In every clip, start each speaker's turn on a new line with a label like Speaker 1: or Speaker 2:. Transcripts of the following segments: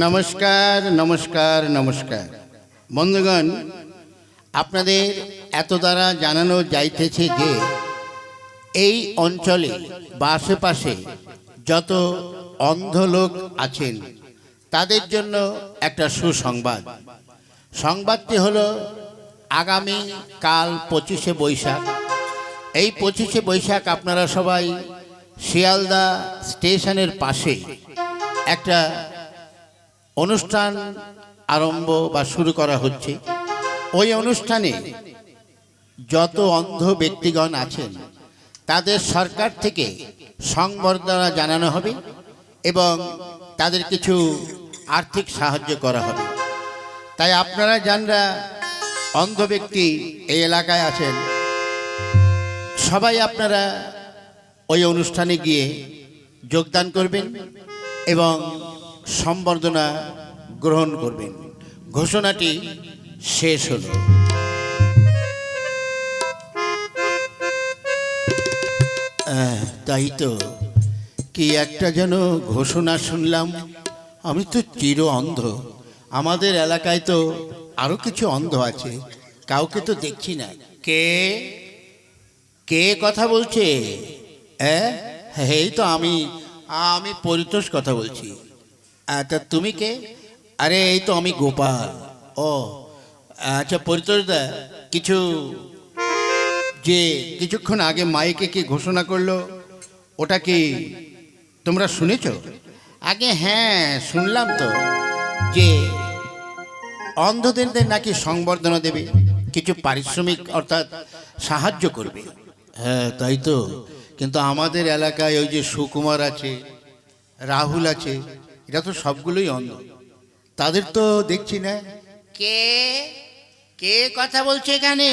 Speaker 1: নমস্কার নমস্কার নমস্কার। বন্ধুগণ, আপনাদের এত দ্বারা জানানো যাইতেছে যে, এই অঞ্চলে বা আশেপাশে যত অন্ধ লোক আছেন, তাদের জন্য একটা সুসংবাদ। সংবাদটি হলো, আগামী কাল পঁচিশে বৈশাখ। এই পঁচিশে বৈশাখ আপনারা সবাই শিয়ালদা স্টেশনের পাশে একটা অনুষ্ঠান আরম্ভ বা শুরু করা হচ্ছে। ওই অনুষ্ঠানে যত অন্ধ ব্যক্তিগণ আছেন, তাদের সরকার থেকে সংবর্ধনা জানানো হবে এবং তাদের কিছু আর্থিক সাহায্য করা হবে। তাই আপনারা যানরা অন্ধ ব্যক্তি এই এলাকায় আছেন, সবাই আপনারা ওই অনুষ্ঠানে গিয়ে যোগদান করবেন এবং সম্বর্ধনা গ্রহণ করবেন। ঘোষণাটি শেষ হলো। তাই তো। কি একটা যেন ঘোষণা শুনলাম। আমি তো চির অন্ধ। আমাদের এলাকায় তো আরও কিছু অন্ধ আছে। কাউকে তো দেখছি না। কে? কে কথা বলছে? হ্যাঁ এই তো আমি আমি পরিতোষ কথা বলছি। তা তুমি কে? আরে, এই তো আমি গোপাল। ও আচ্ছা পরিতোষ দা কিছু যে কিছুক্ষণ আগে মাইকে কি ঘোষণা করল, ওটা কি তোমরা শুনেছ? আগে হ্যাঁ শুনলাম তো, যে অন্ধদের নাকি সংবর্ধনা দেবে, কিছু পারিশ্রমিক অর্থাৎ সাহায্য করবে। হ্যাঁ তাই তো। কিন্তু আমাদের এলাকায় ওই যে সুকুমার আছে, রাহুল আছে এরা তো সবগুলোই অন্ধ। তাদের তো দেখছি না। কে? কে কথা বলছে এখানে?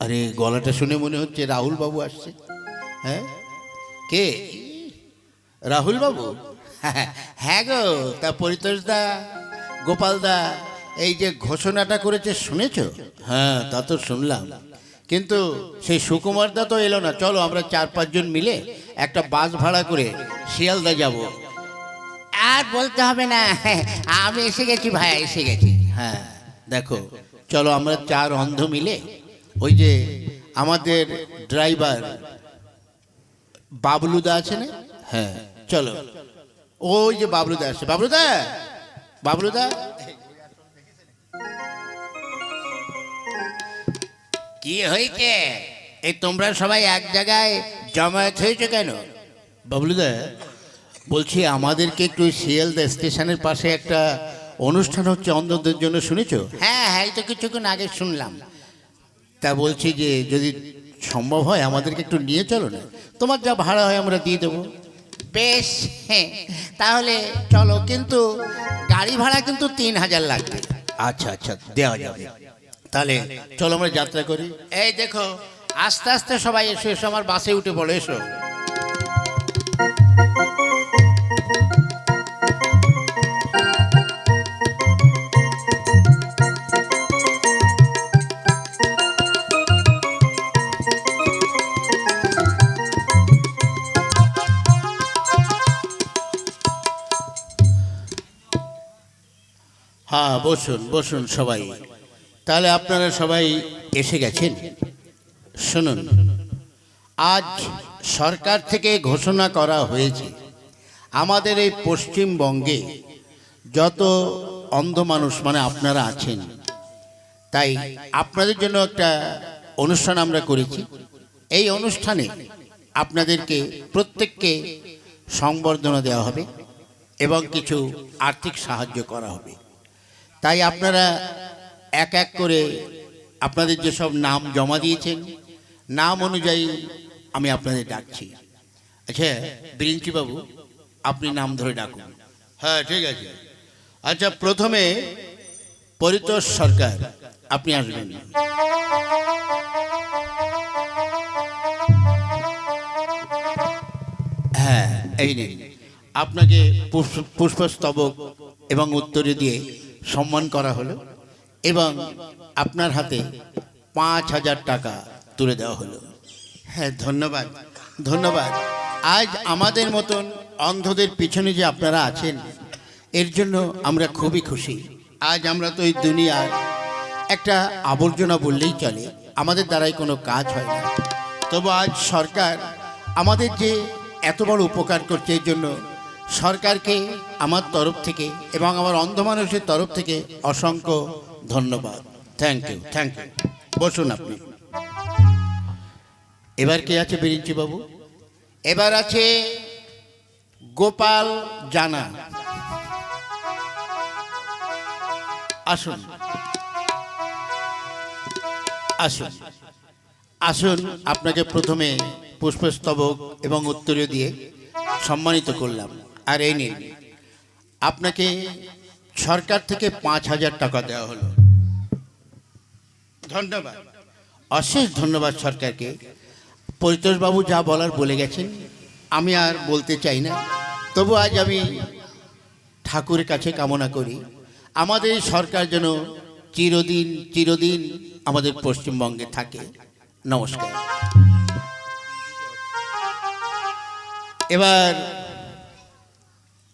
Speaker 1: আরে গলাটা শুনে মনে হচ্ছে রাহুল বাবু আসছে। হ্যাঁ? কে? রাহুল বাবু? হ্যাঁ গো তা পরিতোষ দা গোপাল দা এই যে ঘোষণাটা করেছে শুনেছ? হ্যাঁ তা তো শুনলাম। কিন্তু সেই সুকুমার দা তো এলো না। চলো আমরা চার পাঁচজন মিলে একটা বাস ভাড়া করে শিয়ালদা যাব। আর বলতে হবে না। আমি এসে গেছি ভাই এসে গেছি। হ্যাঁ দেখো চলো আমরা চার অন্ধ মিলে ওই যে আমাদের ড্রাইভার বাবলুদা আছে না? হ্যাঁ চলো। ওই যে বাবলুদা আছে বাবলুদা? বাবলুদা? কি হয়েছে? এই তোমরা সবাই এক জায়গায় জমায়েত হয়েছে কেন? বাবলুদা বলছি আমাদেরকে একটু শিয়ালদা স্টেশনের পাশে একটা অনুষ্ঠান হচ্ছে অন্ধদের জন্য শুনেছো? হ্যাঁ হ্যাঁ তো কিছুক্ষণ আগে শুনলাম। তা বলছি যে যদি সম্ভব হয় আমাদেরকে একটু নিয়ে চলো না। তোমার যা ভাড়া হয় আমরা দিয়ে দেবো। বেশ হ্যাঁ তাহলে চলো কিন্তু গাড়ি ভাড়া কিন্তু তিন হাজার লাগবে। আচ্ছা আচ্ছা দেওয়া যাবে। তাহলে চলো আমরা যাত্রা করি। এই দেখো আস্তে আস্তে সবাই এসো এসো আমার বাসে উঠে পড়ো এসো। হ্যাঁ বসুন বসুন সবাই। তাহলে আপনারা সবাই এসে গেছেন? শুনুন, আজ সরকার থেকে ঘোষণা করা হয়েছে, আমাদের এই পশ্চিমবঙ্গে যত অন্ধ মানুষ মানে আপনারা আছেন, তাই আপনাদের জন্য একটা অনুষ্ঠান আমরা করেছি। এই অনুষ্ঠানে আপনাদেরকে প্রত্যেককে সংবর্ধনা দেওয়া হবে এবং কিছু আর্থিক সাহায্য করা হবে। তাই আপনারা এক এক করে আপনাদের যেসব নাম জমা দিয়েছেন, নাম অনুযায়ী আমি আপনাদের ডাকছি। আচ্ছা বাবু, আপনি নাম ধরে ডাকুন। হ্যাঁ ঠিক আছে। আচ্ছা প্রথমে পরিতোষ সরকার, আপনি আসবেন। হ্যাঁ এই নিন। আপনাকে পুষ্প- পুষ্পস্তবক এবং উত্তরে দিয়ে সম্মান করা হলো এবং আপনার হাতে পাঁচ হাজার টাকা তুলে দেওয়া হলো। হ্যাঁ ধন্যবাদ। ধন্যবাদ। আজ আমাদের মতন অন্ধদের পিছনে যে আপনারা আছেন, এর জন্য আমরা খুবই খুশি। আজ আমরা তো এই দুনিয়ার একটা আবর্জনা বললেই চলে, আমাদের দ্বারাই কোনো কাজ হয় না। তবু আজ সরকার আমাদের যে এত বড় উপকার করছে, এর জন্য সরকারকে, আমার তরফ থেকে এবং আমার অন্ধ মানুষের তরফ থেকে অসংখ্য ধন্যবাদ। থ্যাংক ইউ থ্যাংক ইউ বসুন আপনি। এবার কে আছে বাবু এবার আছে গোপাল জানা। আসুন। আসুন। আসুন আপনাকে প্রথমে পুষ্পস্তবক এবং উত্তরীয় দিয়ে সম্মানিত করলাম। আর এই নিন। আপনাকে সরকার থেকে পাঁচ হাজার টাকা দেওয়া হলো। ধন্যবাদ। অশেষ ধন্যবাদ সরকারকে। পরিতোষবাবু যা বলার বলে গেছেন, আমি আর বলতে চাই না। তবু আজ আমি ঠাকুরের কাছে কামনা করি, আমাদের সরকার যেন চিরদিন চিরদিন আমাদের পশ্চিমবঙ্গে থাকে। নমস্কার। এবার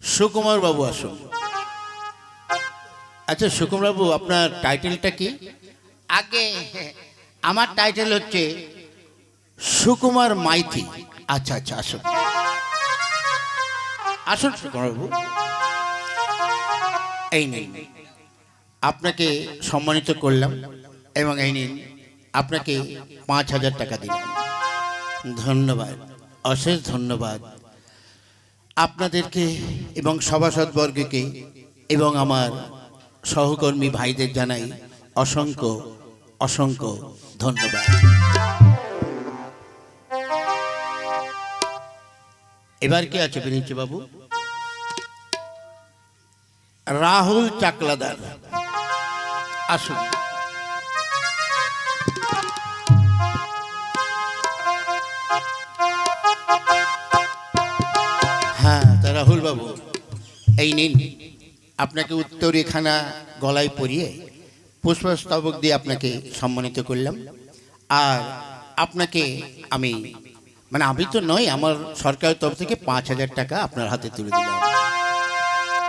Speaker 1: সুকুমার বাবু আসুন। আচ্ছা সুকুমার বাবু আপনার টাইটেলটা কি? আগে আমার টাইটেল হচ্ছে সুকুমার মাইতি। আচ্ছা আচ্ছা আসুন। আসুন সুকুমারবাবু এই নিন। আপনাকে সম্মানিত করলাম এবং এই নিন আপনাকে পাঁচ হাজার টাকা দিলাম। ধন্যবাদ অশেষ ধন্যবাদ। আপনাদেরকে এবং সভাসদবর্গকে এবং আমার সহকর্মী ভাইদের জানাই অসংখ্য অসংখ্য ধন্যবাদ। এবার কে আছে বিনীচ বাবু? রাহুল চাকলাদার। আসুন। এই নিন আপনাকে উত্তর উত্তরীখানা গলায় পরিয়ে পুষ্পস্তবক দিয়ে আপনাকে সম্মানিত করলাম। আর আপনাকে আমি মানে আমি তো নয় আমার সরকারের তরফ থেকে পাঁচ হাজার টাকা আপনার হাতে তুলে দিলাম।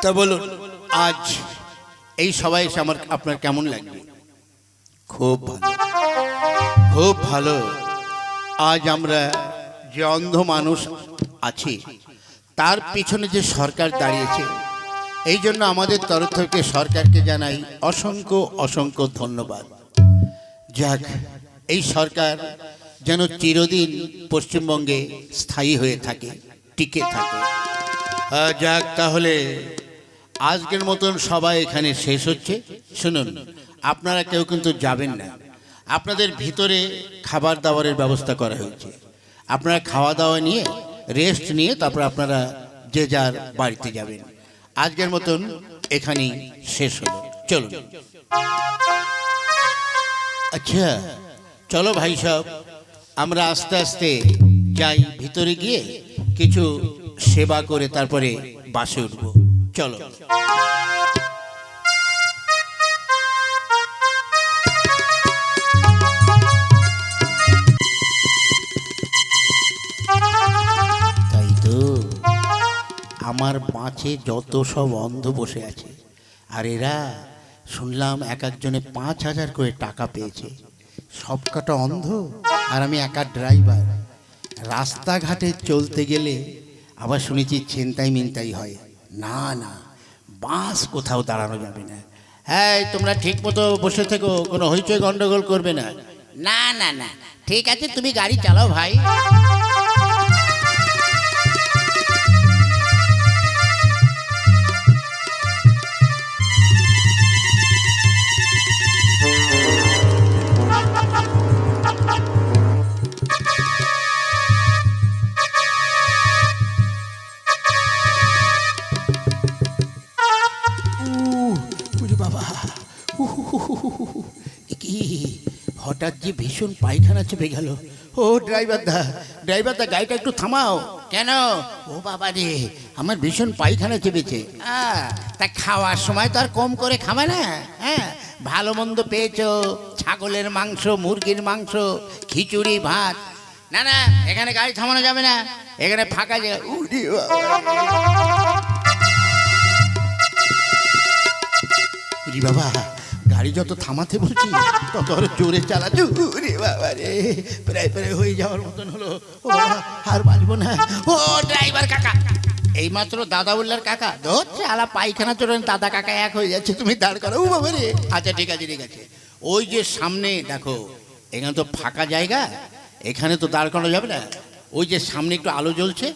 Speaker 1: তা বলুন, আজ এই সবাই এসে আমার, আপনার কেমন লাগবে? খুব ভালো। খুব ভালো। আজ আমরা যে অন্ধ মানুষ আছি তার পিছনে যে সরকার দাঁড়িয়েছে, এই জন্য আমাদের তরফ থেকে সরকারকে জানাই অসংখ্য অসংখ্য ধন্যবাদ। যাক, এই সরকার যেন চিরদিন পশ্চিমবঙ্গে স্থায়ী হয়ে থাকে, টিকে থাকে। যাক, তাহলে আজকের মতন সবাই এখানে শেষ হচ্ছে। শুনুন, আপনারা কেউ কিন্তু যাবেন না। আপনাদের ভিতরে খাবার দাবারের ব্যবস্থা করা হয়েছে। আপনারা খাওয়া দাওয়া নিয়ে রেস্ট নিয়ে তারপর আপনারা যে যার বাড়িতে যাবেন। আজকের মতন এখানেই শেষ হলো। চলুন। আচ্ছা চলো ভাই সব আমরা আস্তে আস্তে যাই ভিতরে গিয়ে কিছু সেবা করে তারপরে বাসে উঠবো। চলো। আমার বাঁচে যত সব অন্ধ বসে আছে। আর এরা, শুনলাম এক একজনে পাঁচ হাজার করে টাকা পেয়েছে। সব কটা অন্ধ, আর আমি একা ড্রাইভার। রাস্তাঘাটে চলতে গেলে আবার শুনেছি ছিনতাই মিনতাই হয়। না না, বাস কোথাও দাঁড়ানো যাবে না। হ্যাঁ তোমরা ঠিক মতো বসে থেকো, কোনো হইচই গন্ডগোল করবে না। না না না, ঠিক আছে, তুমি গাড়ি চালাও ভাই। হঠাৎ যে ভীষণ পায়খানা চেপে গেল। ও ড্রাইভার দা ড্রাইভার দা, গাড়িটা একটু থামাও। কেন? ও বাবা রে, আমার ভীষণ পায়খানা চেপেছে। তা খাওয়ার সময় তো আর কম করে খাবে না। হ্যাঁ ভালো মন্দ পেয়েছ, ছাগলের মাংস, মুরগির মাংস, খিচুড়ি, ভাত। না না, এখানে গাড়ি থামানো যাবে না। এখানে ফাঁকা রে। বাবা গাড়ি যত থামাতে বলছি, তত আরও জোরে চালাচ্ছ রে বাবা রে, প্রায় প্রায় হয়ে যাওয়ার মতন হলো। ও আর বাঁচবো না। ও ড্রাইভার কাকা, এইমাত্র দাদা বললার কাকা। ধরছে আলা পায়খানা চড়েন দাদা কাকা এক হয়ে যাচ্ছে, তুমি দাঁড় করো বাবা রে। আচ্ছা ঠিক আছে ঠিক আছে। ওই যে সামনে, দেখো, এখানে তো ফাঁকা জায়গা, এখানে তো দাঁড় করানো যাবে না। ওই যে সামনে একটু আলো জ্বলছে,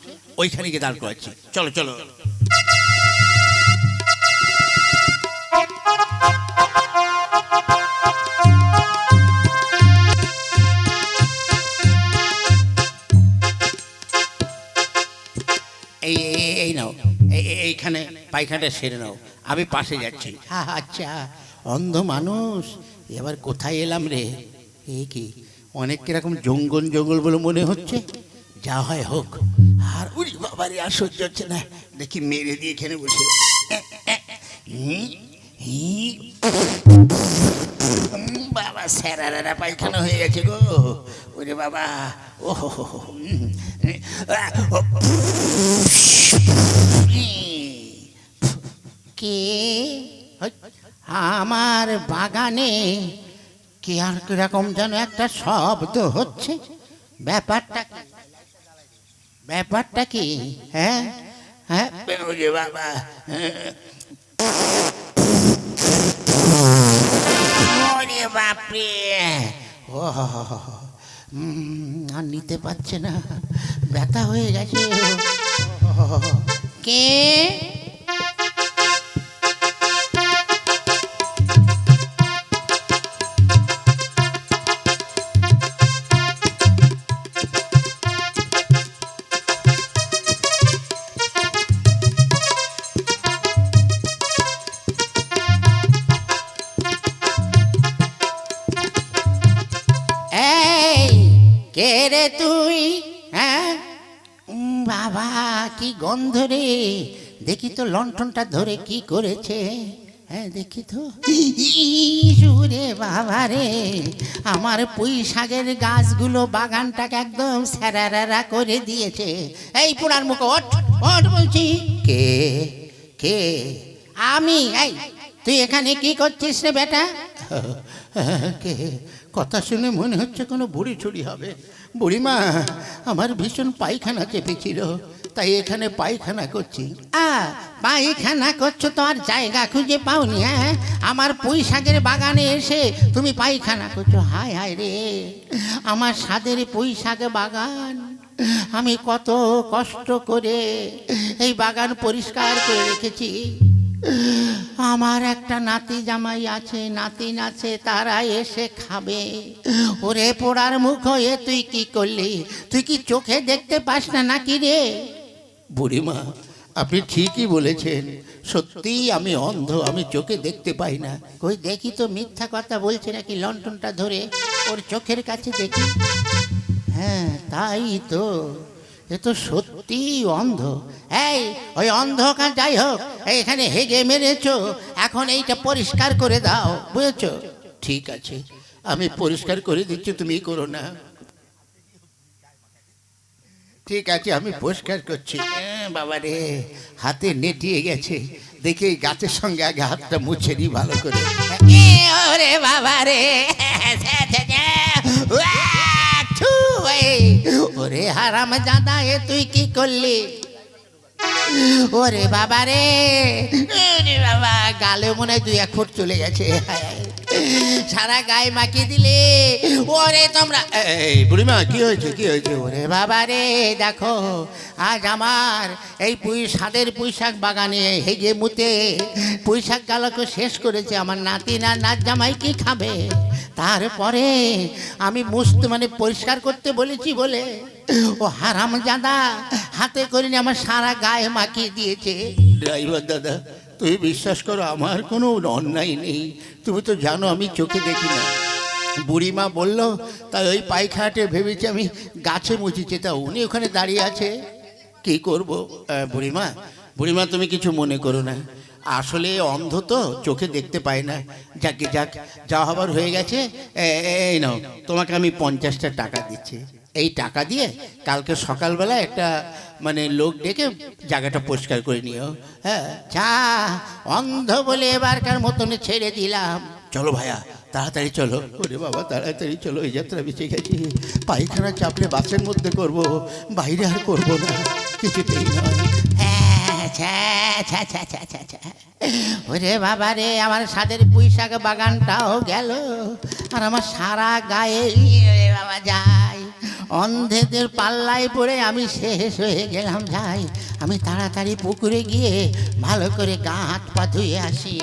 Speaker 1: ওইখানে গিয়ে দাঁড় করাচ্ছি। চলো চলো। পায়খানাটা সেরে নাও। আমি পাশে যাচ্ছি। হ্যাঁ আচ্ছা। অন্ধ মানুষ এবার কোথায় এলাম রে? এ কি অনেক কীরকম জঙ্গল জঙ্গল বলে মনে হচ্ছে? যা হয় হোক। আর উরি বাবারে আর সহ্য হচ্ছে না। দেখি মেরে দিয়ে এখানে বসে। বাবা স্যারারা পায়খানা হয়ে গেছে গো। ওরে বাবা ও হো হো হো, ও, কে? আমার বাগানে কি আর কীরকম যেন একটা শব্দ হচ্ছে? ব্যাপারটা কি? ব্যাপারটা কি? হ্যাঁ? হ্যাঁ? বাবা। বাপরে। ও আর নিতে পারছে না। ব্যথা হয়ে গেছে। কে? দেখি তো লণ্ঠনটা ধরে কি করেছে। হ্যাঁ দেখি তো। রে বাবা রে আমার পুঁই শাকের গাছগুলো বাগানটাকে একদম স্যারারা করে দিয়েছে। এই পুরার মুখ ওঠ ওঠ বলছি। কে? কে? আমি এই তুই এখানে কি করছিস রে বেটা? কে? কথা শুনে মনে হচ্ছে কোনো বুড়ি ছুড়ি হবে। বুড়িমা আমার ভীষণ পায়খানা চেপেছিল। তাই এখানে পায়খানা করছি। পায়খানা করছ তো আর জায়গা খুঁজে পাওনি হ্যাঁ? আমার পুঁই শাকের বাগানে এসে তুমি পায়খানা করছ। হায় হায় রে, আমার স্বাদের পুঁই শাক বাগান, আমি কত কষ্ট করে এই বাগান পরিষ্কার করে রেখেছি। আমার একটা নাতি জামাই আছে নাতিন আছে তারা এসে খাবে। ওরে পোড়ার মুখ হয়ে তুই কি করলি? তুই কি চোখে দেখতে পাস না নাকি রে? বুড়িমা, আপনি ঠিকই বলেছেন। সত্যিই আমি অন্ধ, আমি চোখে দেখতে পাই না। কই দেখি তো মিথ্যা কথা বলছে নাকি লন্ঠনটা ধরে? ওর চোখের কাছে দেখি। হ্যাঁ তাই তো। এ তো সত্যি অন্ধ। এই, ওই অন্ধকার যাই হোক, এখানে হেগে মেরেছো। এখন এইটা পরিষ্কার করে দাও, বুঝেছ? ঠিক আছে, আমি পরিষ্কার করে দিচ্ছি, তুমি করো না। ঠিক আছে আমি পরিষ্কার করছি। এ, বাবা রে হাতে নেটিয়ে গেছে। দেখি গাছের সঙ্গে আগে হাতটা মুছে নি ভালো করে। ওরে বাবা রে ওরে হারাম জাদা এ তুই কি করলি? ওরে বাবা রে বাবা গালে মনে হয় দুই এক ফুট চলে গেছে। সারা গায়ে মাখিয়ে দিলে। ওরে তোমরা এই বুড়িমা, কি হয়েছে কি হয়েছে? ওরে বাবা রে, দেখো, আজ আমার এই পুঁই সাদের পুঁই শাক বাগানে হেগে মুতে। পুঁই শাক গালাকে শেষ করেছে আমার নাতি না নাচ জামাই কি খাবে? তারপরে আমি মুস্ত মানে পরিষ্কার করতে বলেছি বলে। ও হারাম জাদা হাতে করে নিয়ে আমার সারা গায়ে মাখিয়ে দিয়েছে। ড্রাইভার দাদা তুমি বিশ্বাস করো, আমার কোনো অন্যায় নেই। তুমি তো জানো, আমি চোখে দেখি না। বুড়িমা বলল তাই ওই পায়খানাটে ভেবেছি আমি গাছে মুছিছে। তা উনি ওখানে দাঁড়িয়ে আছে। কি করব? বুড়িমা বুড়িমা, তুমি কিছু মনে করো না। আসলে অন্ধ তো, চোখে দেখতে পায় না। যাকে, যাক যা হবার হয়ে গেছে। এই নাও, তোমাকে আমি পঞ্চাশটা টাকা দিচ্ছি। এই টাকা দিয়ে কালকে সকালবেলা একটা মানে লোক ডেকে জায়গাটা পরিষ্কার করে নিও। হ্যাঁ যা অন্ধ বলে এবারকার মতন ছেড়ে দিলাম। চলো ভাইয়া তাড়াতাড়ি চলো। ওরে বাবা তাড়াতাড়ি চলো এই যাত্রা বেঁচে গেছি। পায়খানা চাপলে বাসের মধ্যে করব বাইরে আর করব না। কিছুতেই নয়। ছ্যা, ছ্যা, ছ্যা। ওরে বাবা রে আমার সাদের পুঁই শাক বাগানটাও গেল। আর আমার সারা গায়ে বাবা যায় অন্ধেদের পাল্লায় পড়ে আমি শেষ হয়ে গেলাম যাই। আমি তাড়াতাড়ি পুকুরে গিয়ে ভালো করে গা হাত পা ধুয়ে আসি।